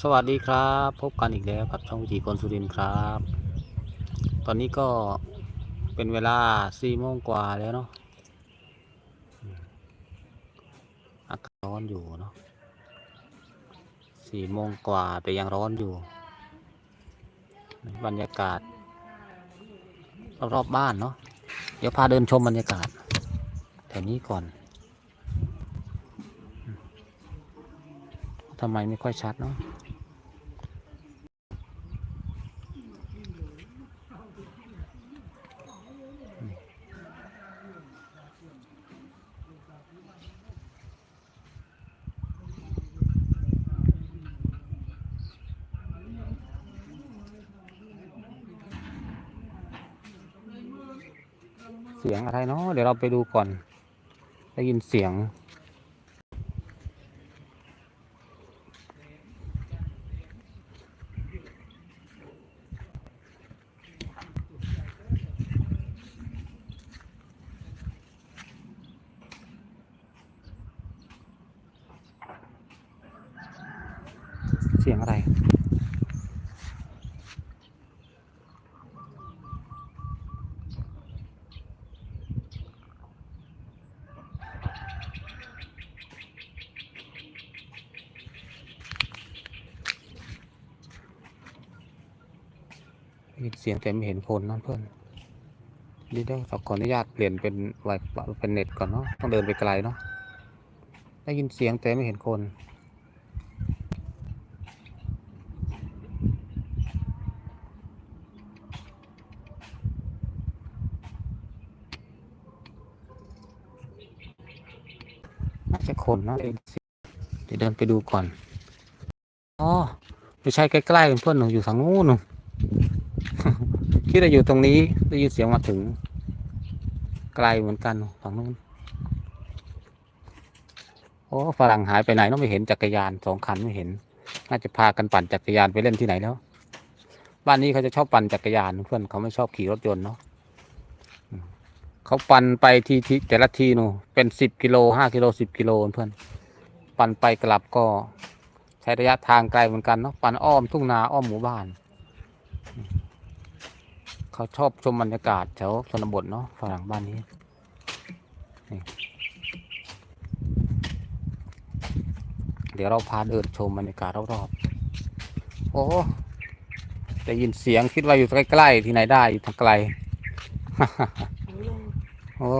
สวัสดีครับ พบกันอีกแล้วกับช่องวิถีคนสุรินทร์ครับ ตอนนี้ก็เป็นเวลาสี่โมงกว่าแล้วเนาะอากาศร้อนอยู่เนาะสี่โมงกว่าแต่ยังร้อนอยู่ บรรยากาศรอบๆบ้านเนาะเดี๋ยวพาเดินชมบรรยากาศแถวนี้ก่อนทำไมไม่ค่อยชัดเนาะ สียงอะไรเนาะเดี๋ยวเราไปดูก่อน ได้ยินเสียง เสียงอะไร ได้ ยินเสียงแต่ไม่เห็นคนนั่นเพื่อนนี่เดี๋ยวเราขออนุญาตเปลี่ยนเป็นไวเป็นเน็ตก่อนเนาะต้องเดินไปไกลเนาะได้ยินเสียงแต่ไม่เห็นคนน่าจะคนนะเองเดี๋ยวเดินไปดูก่อนอ๋อไม่ใช่ใกล้ๆเพื่อนหนูอยู่ทางนู้นหนู คิดว่าอยู่ตรงนี้ได้ยินเสียงมาถึงไกลเหมือนกันฝั่งนู้นโอ้ฝรั่งหายไปไหนน้องไม่เห็นจักรยานสองคันไม่เห็น น่าจะพากันปั่นจักรยานไปเล่นที่ไหนแล้ว บ้านนี้เขาจะชอบปั่นจักรยานเพื่อนเขาไม่ชอบขี่รถยนต์เนาะเขาปั่นไปทีทีแต่ละทีนูเป็นสิบกิโลห้ากิโลสิบกิโลเพื่อน ปั่นไปกลับก็ใช้ระยะทางไกลเหมือนกันเนาะปั่นอ้อมทุ่งนาอ้อมหมู่บ้าน เขาชอบชมบรรยากาศแถวชนบทเนาะฝรั่งบ้านนี้เดี๋ยวเราพาเดินชมบรรยากาศรอบๆโอ้ได้ยินเสียงคิดว่าอยู่ใกล้ๆที่ไหนได้อยู่ทางไกลโอ้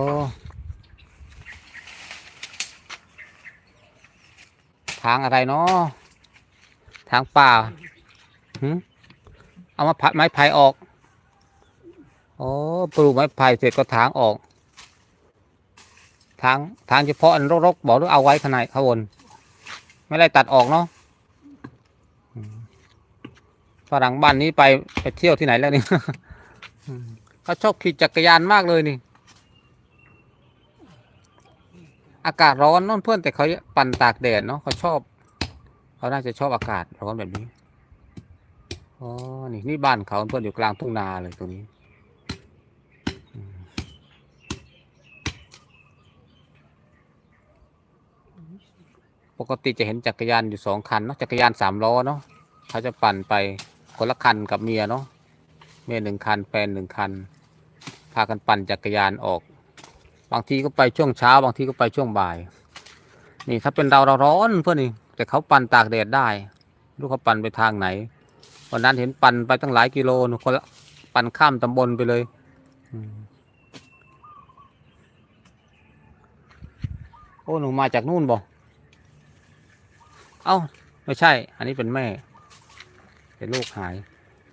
ทางอะไรเนาะทางป่าเอามาพัดไม้ไผ่ออก โอ้ปลูกไม้ไผ่เสร็จก็ถางออก ทางทางเฉพาะอันรกๆบอกหรือเอาไว้ข้างในข้างบนไม่ได้ตัดออกเนาะฝรั่งบ้านนี้ไปไปเที่ยวที่ไหนแล้วนี่เขาชอบขี่จักรยานมากเลยนี่ อากาศร้อนนั่นเพื่อนแต่เขาปั่นตากแดดเนาะเขาชอบเขาน่าจะชอบอากาศร้อนแบบนี้อ๋อนี่นี่บ้านเขาเพื่อนอยู่กลางทุ่งนาเลยตรงนี้ ปกติจะเห็นจักรยานอยู่สองคันเนาะจักรยานสามล้อเนาะเขาจะปั่นไปคนละคันกับเมียเนาะเมียหนึ่งคันแฟนหนึ่งคัน พากันปั่นจักรยานออก บางทีก็ไปช่วงเช้า บางทีก็ไปช่วงบ่าย นี่ถ้าเป็นเราเราร้อนเพื่อนนี่แต่เขาปั่นตากแดดได้ลูกเขาปั่นไปทางไหนวันนั้นเห็นปั่นไปตั้งหลายกิโลนคนละปั่นข้ามตำบลไปเลยโอ้หนูมาจากนู่นบ่ เอ้า ไม่ใช่ อันนี้เป็นแม่ เป็นลูกหาย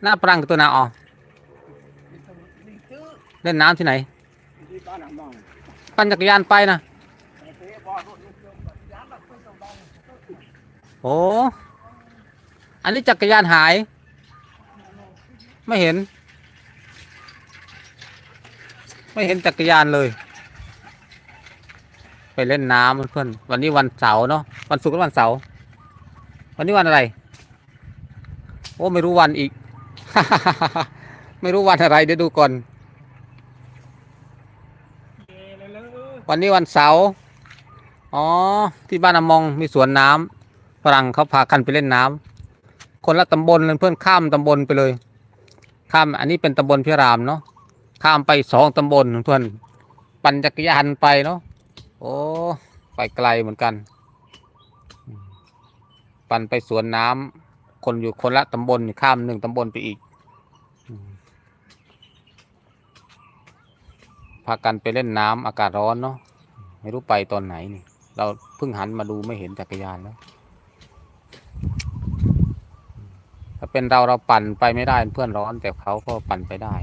หน้าปรังกับตัวนาออเล่นน้ำที่ไหน ปั่นจักรยานไปนะโอ้อันนี้จักรยานหาย ไม่เห็น ไม่เห็นจักรยานเลย ไปเล่นน้ำเพื่อนวันนี้วันเสาร์เนาะวันศุกร์และวันเสาร์ วันนี้วันอะไร โอ้ไม่รู้วันอีก ไม่รู้วันอะไรเดี๋ยวดูก่อน วันนี้วันเสาร์อ๋อ ที่บ้านอมองมีสวนน้ำฝรั่งเขาพากันไปเล่นน้คนละตำบลเพื่อนข้ามตำบลไปเลย ข้ามอันนี้เป็นตำบลพิรามเนาะข้ามไปสองตำบลเพื่อนปั่นจักรยานไปเนาะโอ้ไปไกลเหมือนกัน ปั่นไปสวนน้ำคนอยู่คนละตำบลข้ามหนึ่งตำบลไปอีกพากันไปเล่นน้ำอากาศร้อนเนาะไม่รู้ไปตอนไหนนี่ เราเพิ่งหันมาดูไม่เห็นจักรยานแล้ว ถ้าเป็นเราเราปั่นไปไม่ได้เพื่อนร้อนแต่เขาก็ปั่นไปได้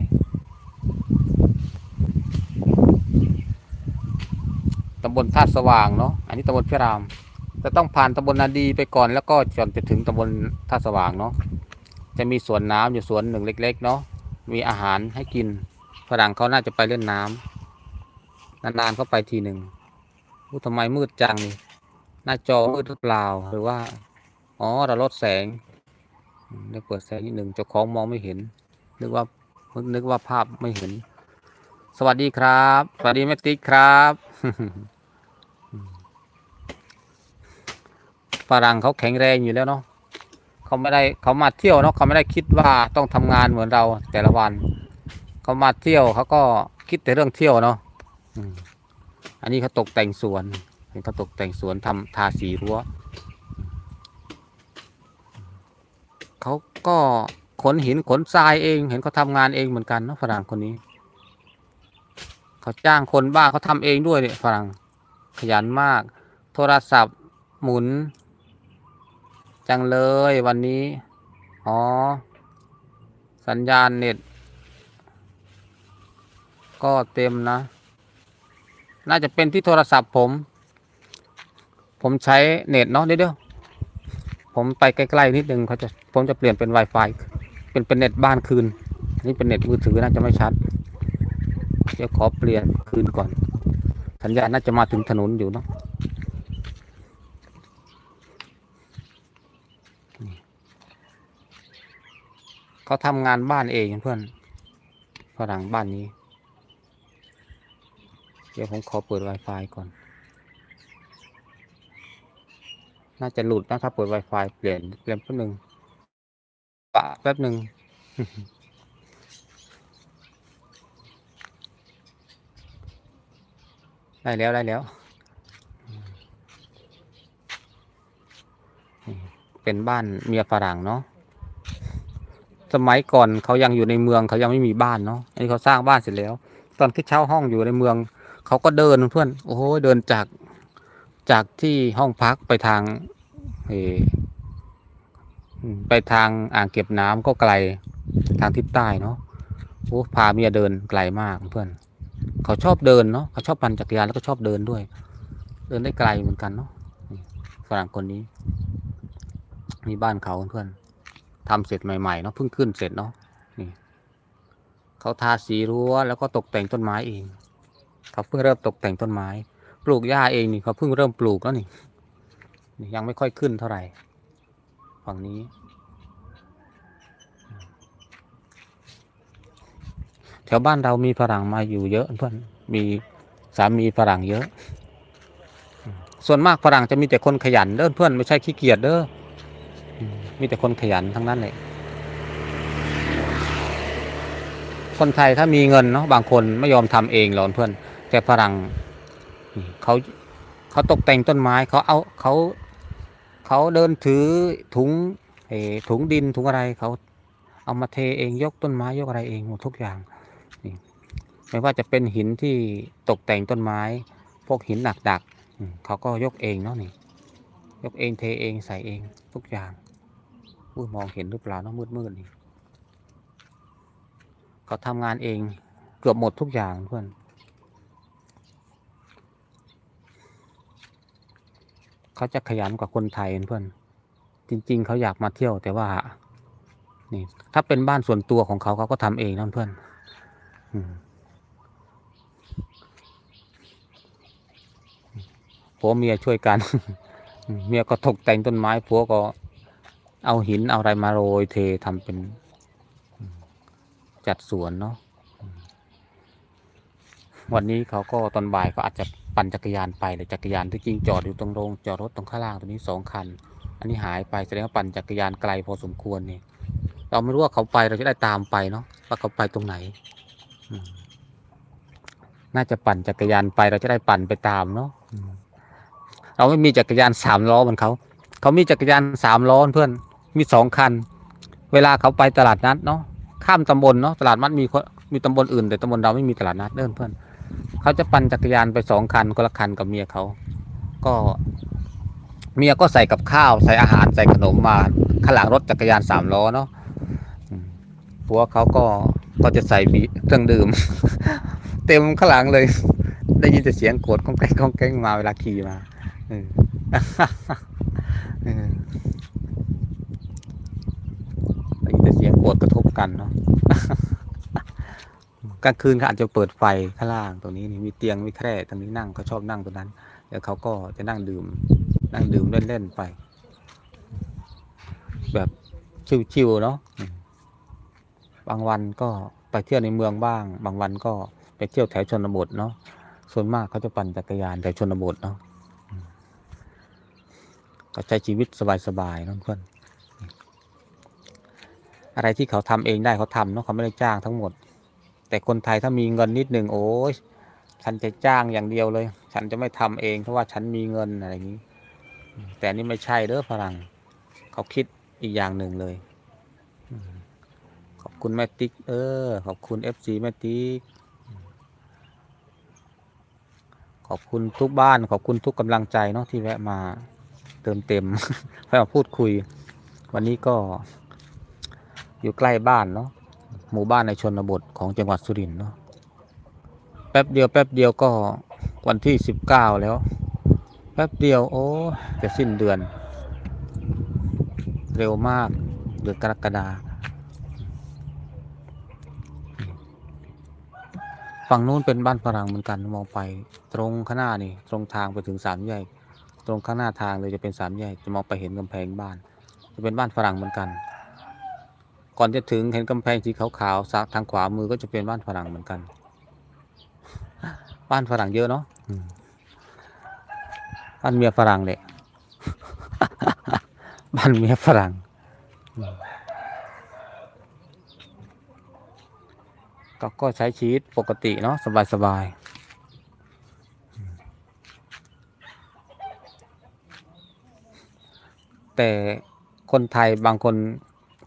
ตำบลท่าสว่างเนาะอันนี้ตำบลพิราม จะต้องผ่านตำบลนาดีไปก่อนแล้วก็จนไปถึงตำบลท่าสว่างเนาะจะมีสวนน้ำอยู่สวนหนึ่งเล็ก ๆ เนาะมีอาหารให้กินฝรั่งเขาน่าจะไปเล่นน้ำนานๆเขาไปทีหนึ่งอู้ทำไมมืดจังนี่หน้าจอมืดหรือเปล่าหรือว่าอ๋อเราลดแสงอืมได้เปิดแสงนิดหนึ่งเจ้าของมองไม่เห็น นึกว่านึกว่าภาพไม่เห็น สวัสดีครับ สวัสดีแม่ติ๊กครับ ฝรั่งเขาแข็งแรงอยู่แล้วเนาะเขาไม่ได้เขามาเที่ยวเนาะเขาไม่ได้คิดว่าต้องทำงานเหมือนเราแต่ละวัน เขามาเที่ยวเขาก็คิดแต่เรื่องเที่ยวเนาะอันนี้เขาตกแต่งสวนเห็นเขาตกแต่งสวนทำทาสีรั้วเขาก็ขนหินขนทรายเอง เห็นเขาทำงานเองเหมือนกันเนาะฝรั่งคนนี้ เขาจ้างคนบ้างเขาทำเองด้วยเนี่ยฝรั่งขยันมาก โทรศัพท์หมุน จังเลยวันนี้ อ๋อ สัญญาณเน็ต ก็เต็มนะ น่าจะเป็นที่โทรศัพท์ผม ผมใช้เน็ตเนาะเดี๋ยวผมไปใกล้ๆนิดนึงเขาจะผมจะเปลี่ยนเป็น Wi-Fi เป็นเป็นเน็ตบ้านคืนนนี่เป็นเน็ตมือถือน่าจะไม่ชัด เดี๋ยวขอเปลี่ยนคืนก่อน สัญญาณน่าจะมาถึงถนนอยู่เนาะ เขาทำงานบ้านเองเพื่อนฝรั่งบ้านนี้ เดี๋ยวผมขอเปิด Wi-Fi ก่อน น่าจะหลุดนะถ้าเปิด Wi-Fi เปลี่ยนเปลี่ยนแป๊บหนึ่งปะแป๊บหนึ่งได้แล้วได้แล้ว เป็นบ้านเมียฝรั่งเนาะ สมัยก่อนเขายังอยู่ในเมืองเขายังไม่มีบ้านเนาะ อันนี้เขาสร้างบ้านเสร็จแล้ว ตอนที่เช่าห้องอยู่ในเมือง เขาก็เดินเพื่อน โอ้โหเดินจากจากที่ห้องพักไปทางเอไปทางอ่างเก็บน้ำก็ไกลทางทิศใต้เนาะโอ้พาเมียเดินไกลมากเพื่อน เขาชอบเดินเนาะเขาชอบปั่นจักรยานแล้วก็ชอบเดินด้วย เดินได้ไกลเหมือนกันเนาะฝรั่งคนนี้นี่บ้านเขาเพื่อน ทำเสร็จใหม่ๆเนาะเพิ่งขึ้นเสร็จเนาะนี่เขาทาสีรั้วแล้วก็ตกแต่งต้นไม้เองเขาเพิ่งเริ่มตกแต่งต้นไม้ ปลูกหญ้าเองนี่เขาเพิ่งเริ่มปลูกแล้วนี่นยังไม่ค่อยขึ้นเท่าไหร่ฝั่งนี้ แถวบ้านเรามีฝรั่งมาอยู่เยอะเพื่อนมีสามีฝรั่งเยอะ ส่วนมากฝรั่งจะมีแต่คนขยันเด้อเพื่อนไม่ใช่ขี้เกียจเด้อ มีแต่คนขยันทั้งนั้นเลยคนไทยถ้ามีเงินเนาะบางคนไม่ยอมทำเองหรอกเพื่อน แต่ฝรั่งเขาเขาตกแต่งต้นไม้เขาเอาเขาเขาเดินถือถุงเอถุงดินถุงอะไรเขาเอามาเทเองยกต้นไม้ยกอะไรเองหมดทุกอย่างนี่ไม่ว่าจะเป็นหินที่ตกแต่งต้นไม้ พวกหินหนักดักอืมเขาก็ยกเองเนาะนี่ยกเองเทเองใส่เองทุกอย่าง อุ้ยมองเห็นหรือเปล่าเนาะมืดมืดนี่เขาทำงานเองเกือบหมดทุกอย่างเพื่อนเขาจะขยันกว่าคนไทยเพื่อน จริง ๆ เขาอยากมาเที่ยวแต่ว่า นี่ ถ้าเป็นบ้านส่วนตัวของเขาเขาก็ทำเองนั่นเพื่อนผัวเมียช่วยกัน เมียก็ตกแต่งต้นไม้ผัวก็ เอาหินเอาอะไรมาโรยเททำเป็นจัดสวนเนาะวันนี้เขาก็ตอนบ่ายก็อาจจะปั่นจักรยานไปเลยจักรยานที่จริงจอดอยู่ตรงโรงจอดรถตรงข้างล่างตรงนี้สองคัน อันนี้หายไปแสดงว่าปั่นจักรยานไกลพอสมควรนี่เราไม่รู้ว่าเขาไปเราจะได้ตามไปเนาะว่าเขาไปตรงไหน น่าจะปั่นจักรยานไปเราจะได้ปั่นไปตามเนาะเราไม่มีจักรยานสามล้อเหมือนเขา เขามีจักรยานสามล้อเพื่อน มีสองคัน เวลาเขาไปตลาดนัดเนาะข้ามตำบลเนาะตลาดนัดมีมีตำบลอื่น แต่ตำบลเราไม่มีตลาดนัดเดินเพื่อนเขาจะปั่นจักรยานไปสองคันคนละคันกับเมียเขาก็เมียก็ใส่กับข้าวใส่อาหารใส่ขนมมาข้างหลังรถจักรยานสามล้อเนาะผัวเขาก็ก็จะใส่บีเครื่องดื่ม เต็มข้างหลังเลย ได้ยินแต่เสียงโกรธก้องแกงก้องแกงมาเวลาขี่มาเอ อ เออได้ยิ นแต่เสียงโกระทบกันเนาะกลางคืนเขาอาจจะเปิดไฟข้างล่างตรงนี้นี่มีเตียงมีแคร่ตรงนี้นั่งเขาชอบนั่งตรงนั้นเดี๋ยวเขาก็จะนั่งดื่ม นั่งดื่มเล่นๆไป แบบชิวๆเนาะบางวันก็ไปเที่ยวในเมืองบ้าง บางวันก็ไปเที่ยวแถวชนบทเนาะส่วนมากเขาจะปั่นจักรยานแถวชนบทเนาะก็ใช้ชีวิตสบายๆเนาะเพื่อน อะไรที่เขาทำเองได้เขาทำเนาะเขาไม่ได้จ้างทั้งหมด แต่คนไทยถ้ามีเงินนิดหนึ่งโอ้ยฉันจะจ้างอย่างเดียวเลย ฉันจะไม่ทำเองเพราะว่าฉันมีเงินอะไรอย่างนี้ แต่นี่ไม่ใช่เด้อฝรั่งเขาคิดอีกอย่างหนึ่งเลยขอบคุณแม่ติ๊กเออ ขอบคุณ FC แม่ติ๊กขอบคุณทุกบ้านขอบคุณทุกกำลังใจเนาะที่แวะมาเติมเต็มแวะมาพูดคุย วันนี้ก็ อยู่ใกล้บ้านเนาะหมู่บ้านในชนบทของจังหวัดสุรินทร์เนาะแป๊บเดียวแป๊บเดียวก็วันที่สิบเก้าแล้ว แป๊บเดียวโอ้จะสิ้นเดือน เร็วมากเดือนกรกฎาฝั่งนู้นเป็นบ้านฝรั่งเหมือนกันมองไป ตรงข้างหน้านี่ ตรงทางไปถึงสามแยกตรงข้างหน้าทางเลยจะเป็นสามแยกจะมองไปเห็นกำแพงบ้าน จะเป็นบ้านฝรั่งเหมือนกัน ก่อนจะถึงเห็นกำแพงสีขาวๆสักทางขวามือก็จะเป็นบ้านฝรั่งเหมือนกัน บ้านฝรั่งเยอะเนาะบ้านเมียฝรั่งเลยบ้านเมียฝรั่งก็ก็ใช้ชีวิตปกติเนาะสบายสบายแต่คนไทยบางคน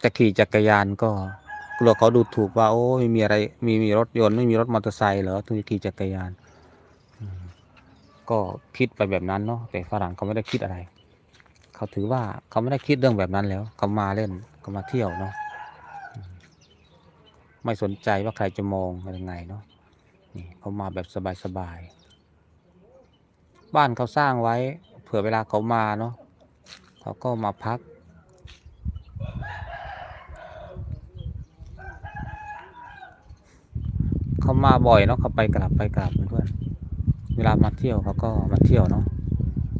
จะขี่จักรยานก็กลัวเขาดูถูกว่า โอ้ไม่มีอะไร มีมีรถยนต์ไม่มีรถมอเตอร์ไซค์เหรอถึงจะขี่จักรยาน ก็คิดไปแบบนั้นเนาะแต่ฝรั่งเขาไม่ได้คิดอะไร เขาถือว่าเขาไม่ได้คิดเรื่องแบบนั้นแล้วเขามาเล่นเขามาเที่ยวเนาะไม่สนใจว่าใครจะมองอะไรยังไงเนาะนี่เขามาแบบสบายๆบ้านเขาสร้างไว้ เผื่อเวลาเขามาเนาะเขาก็มาพัก เขามาบ่อยเนาะเขาไปกลับไปกลับเพื่อนเวลามาเที่ยวเขาก็มาเที่ยวเนาะ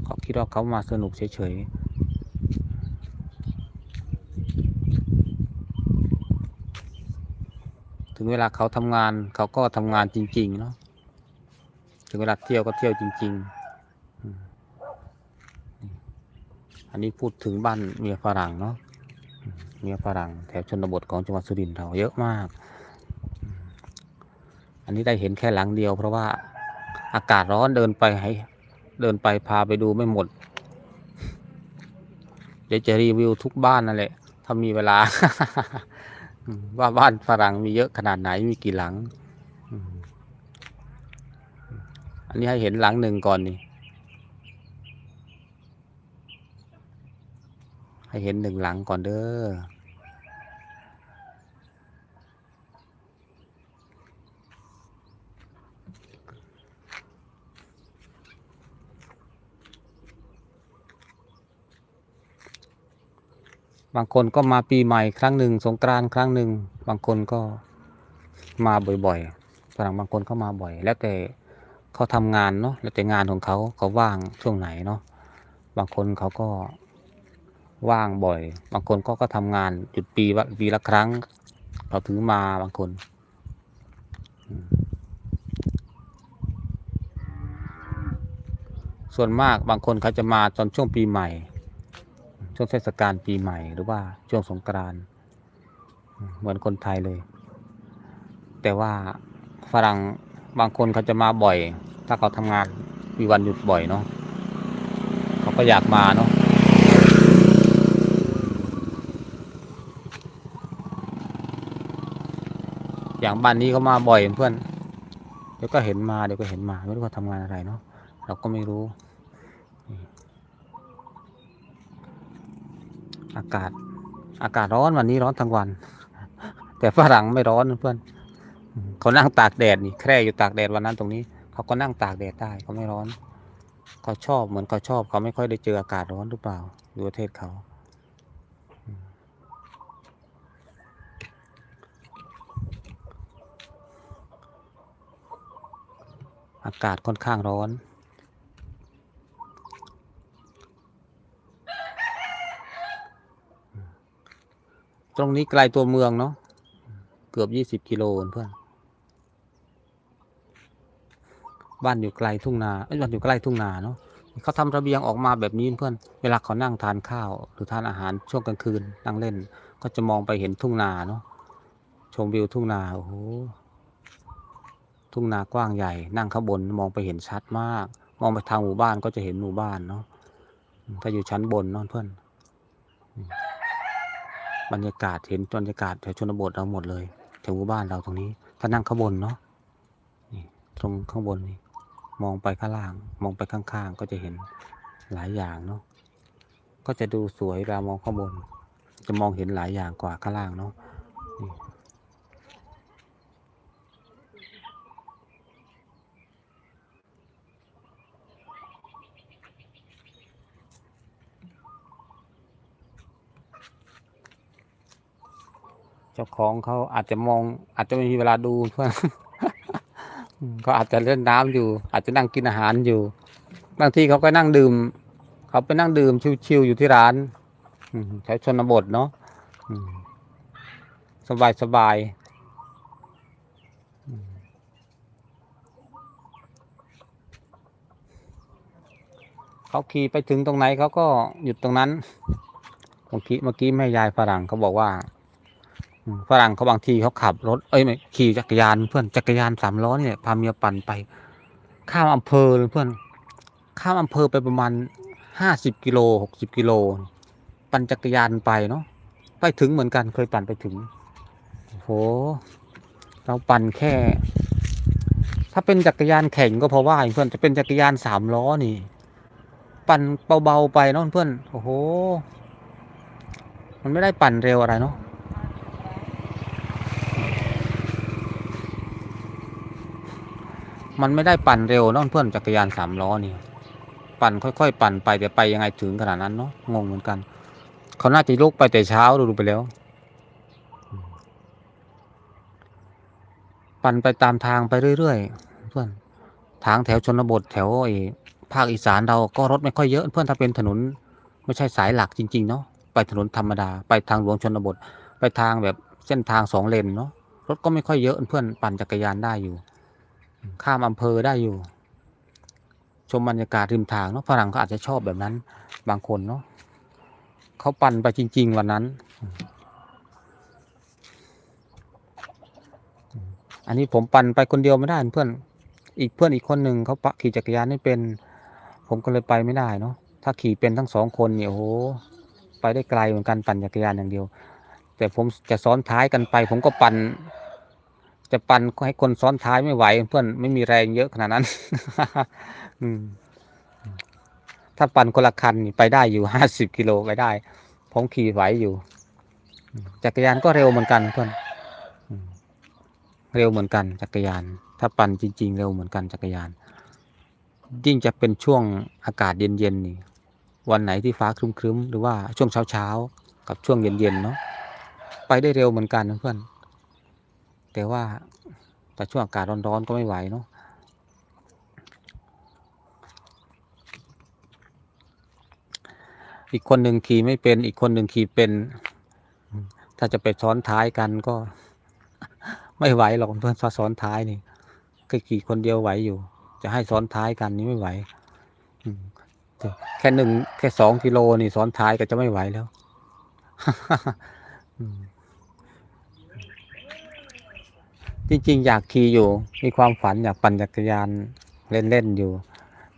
เขาคิดว่าเขามาสนุกเฉยๆ ถึงเวลาเขาทำงานเขาก็ทำงานจริง ๆ เนาะถึงเวลาเที่ยวก็เที่ยวจริง ๆ อันนี้พูดถึงบ้านเมียฝรั่งเนาะเมียฝรั่งแถวชนบทของจังหวัดสุรินทร์เราเยอะมาก นนี้ได้เห็นแค่หลังเดียว เพราะว่าอากาศร้อนเดินไปให้เดินไปพาไปดูไม่หมด เดี๋ยวจะรีวิวทุกบ้านนั่นแหละ ถ้ามีเวลา ว่าบ้านฝรั่งมีเยอะขนาดไหนมีกี่หลัง อันนี้ให้เห็นหลังหนึ่งก่อนนี่ให้เห็นหนึ่งหลังก่อนเด้อ บางคนก็มาปีใหม่ครั้งหนึ่งสงกรานต์ครั้งหนึ่งบางคนก็มาบ่อยๆฝรั่งบางคนเข้ามาบ่อย แล้วแต่เขาทำงานเนาะแล้วแต่งานของเขาเขาว่างช่วงไหนเนาะบางคนเขาก็ว่างบ่อย บางคนก็ก็ทำงานหยุดปีปีละครั้งเขาถึงมาบางคนส่วนมากบางคนเขาจะมาตอนช่วงปีใหม่ ช่วงเทศกาลปีใหม่หรือว่าช่วงสงกรานต์เหมือนคนไทยเลย แต่ว่าฝรั่งบางคนเขาจะมาบ่อย ถ้าเขาทำงานมีวันหยุดบ่อยเนาะเขาก็อยากมาเนาะอย่างบ้านนี้เขามาบ่อยเพื่อนเดี๋ยวก็เห็นมาเดี๋ยวก็เห็นมาไม่รู้เขาทำงานอะไรเนาะเราก็ไม่รู้ อากาศ อากาศร้อนวันนี้ร้อนทั้งวัน แต่ฝรั่งไม่ร้อนเพื่อนเขานั่งตากแดดนี่แคร่อยู่ตากแดดวันนั้นตรงนี้ เขาก็นั่งตากแดดได้เขาไม่ร้อนเขาชอบเหมือนเขาชอบเขาไม่ค่อยได้เจออากาศร้อนหรือเปล่าอยู่ประเทศเขาอากาศค่อนข้างร้อน ตรงนี้ไกลตัวเมืองเนาะเกือบยี่สิบกิโลเพื่อนบ้านอยู่ไกลทุ่งนาเอ้บ้านอยู่ใกล้ทุ่งนาเนาะเขาทำระเบียงออกมาแบบนี้เพื่อน เวลาเขานั่งทานข้าว หรือทานอาหารช่วงกลางคืนนั่งเล่น ก็จะมองไปเห็นทุ่งนาเนาะชมวิวทุ่งนาโอ้โหทุ่งนากว้างใหญ่ นั่งข้างบนมองไปเห็นชัดมาก มองไปทางหมู่บ้านก็จะเห็นหมู่บ้านเนาะถ้าอยู่ชั้นบนเนาะเพื่อน บรรยากาศเห็นบรรยากาศแถวชนบทเราหมดเลยแถวหมู่บ้านเราตรงนี้ ถ้านั่งข้างบนเนาะนี่ตรงข้างบนนี่มองไปข้างล่าง มองไปข้างๆ ก็จะเห็นหลายอย่างเนาะก็จะดูสวยเรามองข้างบน จะมองเห็นหลายอย่างกว่าข้างล่างเนาะ เจ้าของเขาอาจจะมอง อาจจะไม่มีเวลาดูเพื่อนเขาอาจจะเล่นน้ำอยู่ อาจจะนั่งกินอาหารอยู่ บางทีเขาก็นั่งดื่ม เขาไปนั่งดื่มชิวๆอยู่ที่ร้านอืมแถวชนบทเนาะสบายสบายเขาขี่ไปถึงตรงไหนเขาก็หยุดตรงนั้นเมื่อกี้เมื่อกี้แม่ยายฝรั่งเขาบอกว่า ฝรั่งเขาบางทีเขาขับรถเอ้ยไม่ขี่จักรยานเพื่อนจักรยานสามล้อเนี่ยพาเมียปั่นไป ข้ามอำเภอเลยเพื่อน ข้ามอำเภอไปประมาณห้าสิบกิโลหกสิบกิโล ปั่นจักรยานไปเนาะไปถึงเหมือนกันเคยปั่นไปถึงโอ้โหเราปั่นแค่ ถ้าเป็นจักรยานแข่งก็เพราะว่าเพื่อนจะเป็นจักรยานสามล้อนี่ ปั่นเบาๆไปเนาะเพื่อนโอ้โห มันไม่ได้ปั่นเร็วอะไรเนาะ มันไม่ได้ปั่นเร็วเนาะเพื่อนจักรยานสามล้อนี่ปั่นค่อยๆ ปั่นไปแต่ไปยังไงถึงขนาดนั้นเนาะงงเหมือนกัน เขาน่าจะลุกไปแต่เช้าดูไปแล้ว ปั่นไปตามทางไปเรื่อยๆเพื่อนทางแถวชนบทแถวไอ้ภาคอีสานเราก็รถไม่ค่อยเยอะ เพื่อนถ้าเป็นถนนไม่ใช่สายหลักจริง ๆ เนาะไปถนนธรรมดา ไปทางหลวงชนบท ไปทางแบบเส้นทางสองเลนเนาะรถก็ไม่ค่อยเยอะเพื่อนปั่นจักรยานได้อยู่ ข้ามอำเภอได้อยู่ ชมบรรยากาศริมทางเนาะฝรั่งเขาอาจจะชอบแบบนั้น บางคนเนาะเขาปั่นไปจริง ๆ วันนั้น อันนี้ผมปั่นไปคนเดียวไม่ได้เพื่อน อีกเพื่อนอีกคนหนึ่งเขาปะขี่จักรยานไม่เป็น ผมก็เลยไปไม่ได้เนาะถ้าขี่เป็นทั้งสองคนเนี่ยโอ้โหไปได้ไกลเหมือนกันปั่นจักรยานอย่างเดียว แต่ผมจะซ้อนท้ายกันไป ผมก็ปั่น จะปั่นให้คนซ้อนท้ายไม่ไหว เพื่อนไม่มีแรงเยอะขนาดนั้นอืถ้าปั่นคนละคันไปได้อยู่ห้าสิบกิโลไปได้ ผมขี่ไหวอยู่จักรยานก็เร็วเหมือนกันเพื่อนเร็วเหมือนกัน จักรยาน ถ้าปั่นจริง ๆ เร็วเหมือนกันจักรยาน ยิ่งจะเป็นช่วงอากาศเย็นๆนี่วันไหนที่ฟ้าครึ้มๆหรือว่าช่วงเช้าๆกับช่วงเย็นๆเนาะไปได้เร็วเหมือนกันเพื่อน แต่ว่าแต่ช่วงอากาศร้อนๆก็ไม่ไหวเนาะอีกคนหนึ่งขี่ไม่เป็น อีกคนหนึ่งขี่เป็น ถ้าจะไปซ้อนท้ายกันก็ ไม่ไหวหรอกเพื่อนซ้อนท้ายนี่ก็ขี่คนเดียวไหวอยู่ จะให้ซ้อนท้ายกันนี่ไม่ไหวแค่หนึ่งแค่สองกิโลนี่ซ้อนท้ายก็จะไม่ไหวแล้ว อืม จริงๆ อยากขี่อยู่ มีความฝันอยากปั่นจักรยานเล่นๆอยู่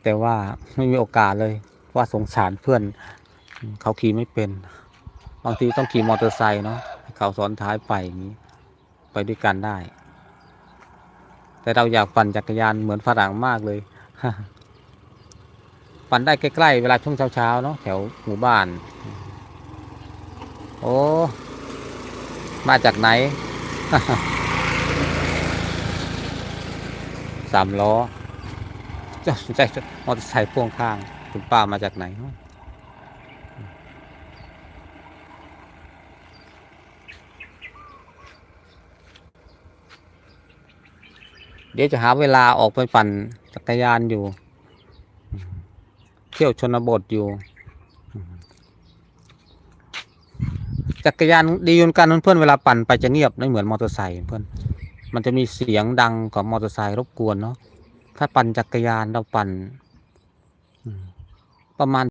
แต่ว่าไม่มีโอกาสเลยว่าสงสารเพื่อน เขาขี่ไม่เป็น บางทีต้องขี่มอเตอร์ไซค์เนาะเขาซ้อนท้ายไปอย่างนี้ไปด้วยกันได้ แต่เราอยากปั่นจักรยานเหมือนฝรั่งมากเลยปั่นได้ใกล้ๆเวลาช่วงเช้าๆเนาะแถวหมู่บ้าน โอ้ มาจากไหน สามล้อจะใจมอเตอร์ไซค์พ่วงข้าง คุณป้ามาจากไหนเนาะเดี๋ยวจะหาเวลาออกไปปั่นจักรยานอยู่ เที่ยวชนบทอยู่ จักรยานดีเหมือนกันเพื่อนเวลาปั่นไปจะเงียบไม่เหมือนมอเตอร์ไซค์เพื่อน มันจะมีเสียงดังของมอเตอร์ไซค์รบกวนเนาะถ้าปั่นจักรยานเราปั่นประมาณ